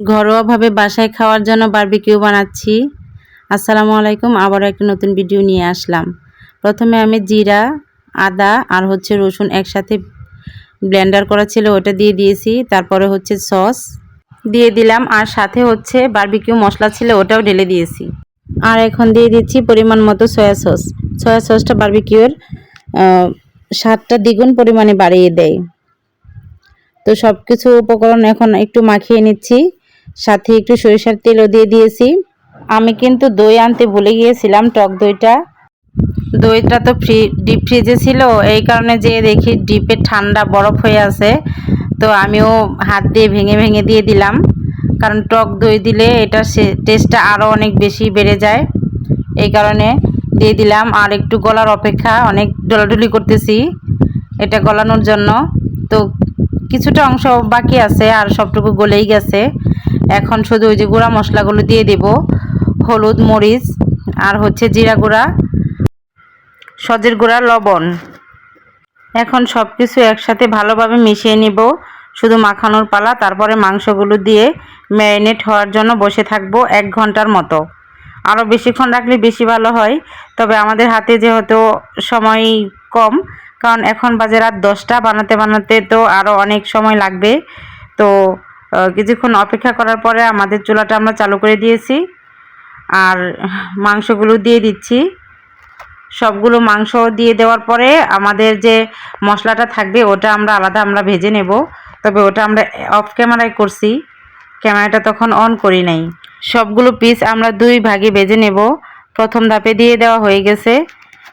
ঘরোয়াভাবে বাসায় খাওয়ার জন্য বারবিকিউ বানাচ্ছি। আসসালামু আলাইকুম আবার একটা নতুন ভিডিও নিয়ে আসলাম। প্রথমে আমি জিরা, আদা আর হচ্ছে রসুন একসাথে ব্লেন্ডার করা ছিল, ওটা দিয়ে দিয়েছি। তারপরে হচ্ছে সস দিয়ে দিলাম, আর সাথে হচ্ছে বারবিকিউ মশলা ছিল, ওটাও ঢেলে দিয়েছি। আর এখন দিয়ে দিচ্ছি পরিমাণ মতো সয়া সস। সয়া সসটা বারবিকিউর স্বাদটা দ্বিগুণ পরিমাণে বাড়িয়ে দেয়। তো সব কিছু উপকরণ এখন একটু মাখিয়ে নিচ্ছি। সাথে একটু সরিষার তেলও দিয়ে দিয়েছি। আমি কিন্তু দই আনতে ভুলে গিয়েছিলাম, টক দইটা। দইটা তো ফ্রি, ডিপ ফ্রিজে ছিল, এই কারণে যে দেখি ডিপে ঠান্ডা বরফ হয়ে আছে, তো আমিও হাত দিয়ে ভেঙে ভেঙে দিয়ে দিলাম। কারণ টক দই দিলে এটা টেস্টটা আরও অনেক বেশি বেড়ে যায়। এই কারণে দিয়ে দিলাম, আর একটু গলার অপেক্ষা, অনেক ডলাডলি করতেছি এটা গলানোর জন্য। তো কিছুটা অংশ বাকি আছে, আর সবটুকু গলেই গেছে। এখন শুধু ওই যে গুঁড়া মশলাগুলো দিয়ে দেব, হলুদ, মরিচ, আর হচ্ছে জিরা গুঁড়া, সজের গুঁড়া, লবণ। এখন সব কিছু একসাথে ভালোভাবে মিশিয়ে নিব, শুধু মাখানোর পালা, তারপরে মাংসগুলো দিয়ে ম্যারিনেট হওয়ার জন্য বসে থাকব এক ঘণ্টার মতো। আরও বেশিক্ষণ রাখলে বেশি ভালো হয়, তবে আমাদের হাতে যেহেতু সময় কম, কারণ এখন বাজে রাত দশটা, বানাতে বানাতে তো আরও অনেক সময় লাগবে, তো কিছুক্ষণ অপেক্ষা করার পরে আমাদের চুলাটা আমরা চালু করে দিয়েছি। আর মাংসগুলো দিয়ে দিচ্ছি। সবগুলো মাংস দিয়ে দেওয়ার পরে আমাদের যে মশলাটা থাকবে, ওটা আমরা আলাদা আমরা ভেজে নেব। তবে ওটা আমরা অফ ক্যামেরায় করছি। ক্যামেরাটা তখন অন করি নাই। সবগুলো পিস আমরা দুই ভাগে ভেজে নেব। প্রথম ধাপে দিয়ে দেওয়া হয়ে গেছে।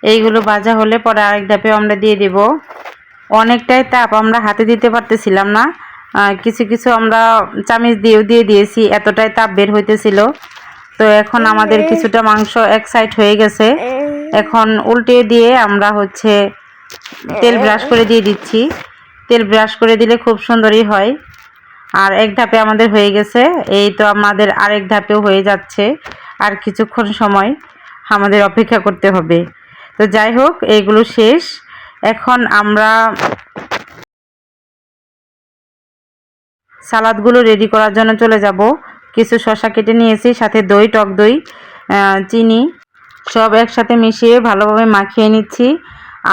এইগুলো ভাজা হলে পরে আরেক ধাপে আমরা দিয়ে দেব। অনেকটাই তাপ আমরা হাতে দিতে পারতেছিলাম না। কিছু কিছু আমরা চামিচ দিয়েও দিয়ে দিয়েছি এতটাই তাপ বের হইতেছিল। তো এখন আমাদের কিছুটা মাংস এক সাইড হয়ে গেছে। এখন উল্টে দিয়ে আমরা হচ্ছে তেল ব্রাশ করে দিয়ে দিচ্ছি। তেল ব্রাশ করে দিলে খুব সুন্দরই হয়। আর এক ধাপে আমাদের হয়ে গেছে। এই তো আমাদের আরেক ধাপেও হয়ে যাচ্ছে। আর কিছুক্ষণ সময় আমাদের অপেক্ষা করতে হবে। তো যাই হোক এইগুলো শেষ। এখন আমরা সালাদগুলো রেডি করার জন্য চলে যাব। কিছু শশা কেটে নিয়েছি, সাথে দই, টক দই চিনি, সব একসাথে মিশিয়ে ভালোভাবে মাখিয়ে নিচ্ছি।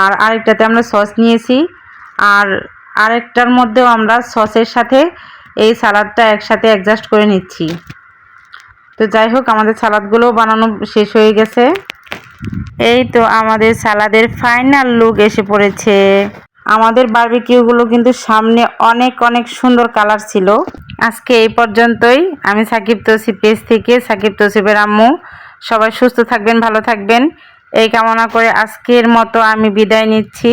আর আরেকটাতে আমরা সস নিয়েছি। আর আরেকটার মধ্যেও আমরা সসের সাথে এই সালাদটা একসাথে অ্যাডজাস্ট করে নিচ্ছি। তো যাই হোক, আমাদের সালাদগুলো বানানো শেষ হয়ে গেছে। এই তো আমাদের সালাদের ফাইনাল লুক এসে পড়েছে। আমাদের বার্বিকিউগুলো কিন্তু সামনে অনেক অনেক সুন্দর কালার ছিল। আজকে এই পর্যন্তই। আমি সাকিব তসিব পেজ থেকে সাকিব তসিবের আম্মু। সবাই সুস্থ থাকবেন, ভালো থাকবেন। এই কামনা করে আজকের মতো আমি বিদায় নিচ্ছি।